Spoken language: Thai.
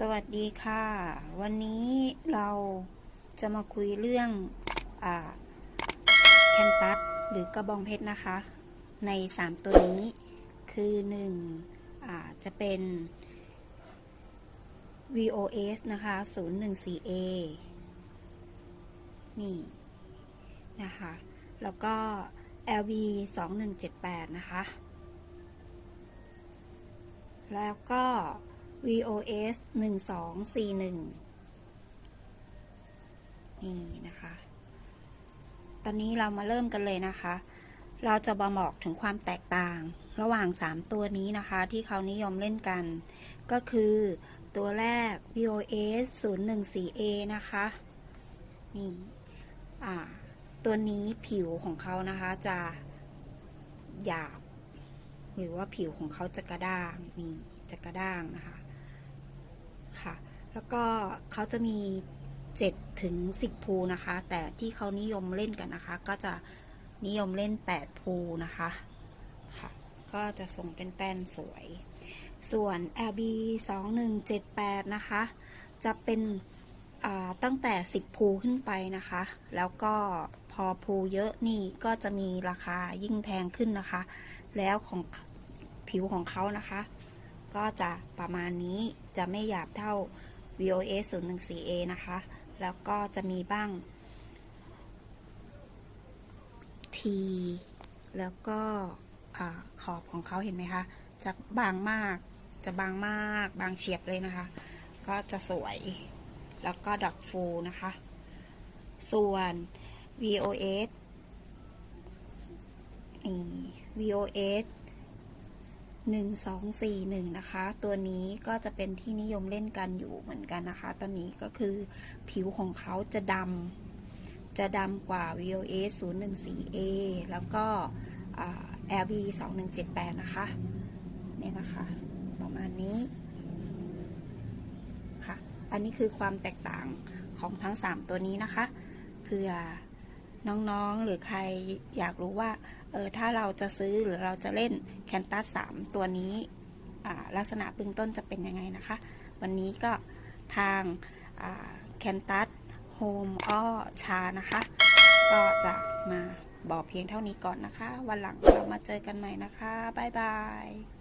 สวัสดีค่ะ วันนี้เราจะมาคุยเรื่องอแคนตัสหรือกระบองเพชรนะคะ ใน 3 ตัวนี้คือ1อ่าจะเป็น VOS นะคะ 014A นี่นะคะ แล้วก็ LB 2178นะคะ แล้วก็ VOS 1241 นี่นะคะ ตอนนี้เรามาเริ่มกันเลยนะคะ เราจะมาบอกถึงความแตกต่าง ระหว่าง 3 ตัวนี้นะคะ ที่เขานิยมเล่นกัน ก็คือตัวแรก VOS 014A นะคะ นี่ อ่า ตัวนี้ผิวของเขานะคะจะหยาบ หรือว่าผิวของเขาจะกระด้าง นี่จะกระด้างนะคะ ค่ะ แล้วก็เขาจะมี 7 ถึง 10ภูนะคะ แต่ที่เขานิยมเล่นกันนะคะ ก็จะนิยมเล่น8ภูนะคะค่ะ ก็จะทรงเป็นแป้นสวย ส่วน LB 2178 นะคะ จะเป็นตั้งแต่ 10ภูขึ้นไปนะคะ แล้วก็พอภูเยอะนี่ก็จะมีราคายิ่งแพงขึ้นนะคะ แล้วของผิวของเขานะคะ ก็จะประมาณนี้จะไม่หยาบเท่า VOS 014A นะคะ แล้วก็จะมีบ้าง T แล้วก็อขอบของเขาเห็นไหมคะ จะบางมาก จะบางมาก บางเฉียบเลยนะคะ ก็จะสวย แล้วก็ดอกฟูนะคะ ส่วน VOS นี่ VOS หนึ่งสองสี่หนึ่งนะคะ ตัวนี้ก็จะเป็นที่นิยมเล่นกันอยู่เหมือนกันนะคะตอนนี้ก็คือผิวของเขาจะดำจะดำกว่า VOS 014A แล้วก็อ่า LB 2178 นะคะเนี่ยนะคะ ประมาณนี้ค่ะ อันนี้คือความแตกต่างของทั้ง 3 ตัวนี้นะคะเพื่อน้องๆหรือใครอยากรู้ว่า เออถ้าเราจะซื้อหรือเราจะเล่นแคนตัส3ตัวนี้ลักษณะเบื้องต้นจะเป็นยังไงนะคะ วันนี้ก็ทางแคนตัสโฮมอ้อชานะคะ ก็จะมาบอกเพียงเท่านี้ก่อนนะคะ วันหลังเรามาเจอกันใหม่นะคะ บ๊ายบาย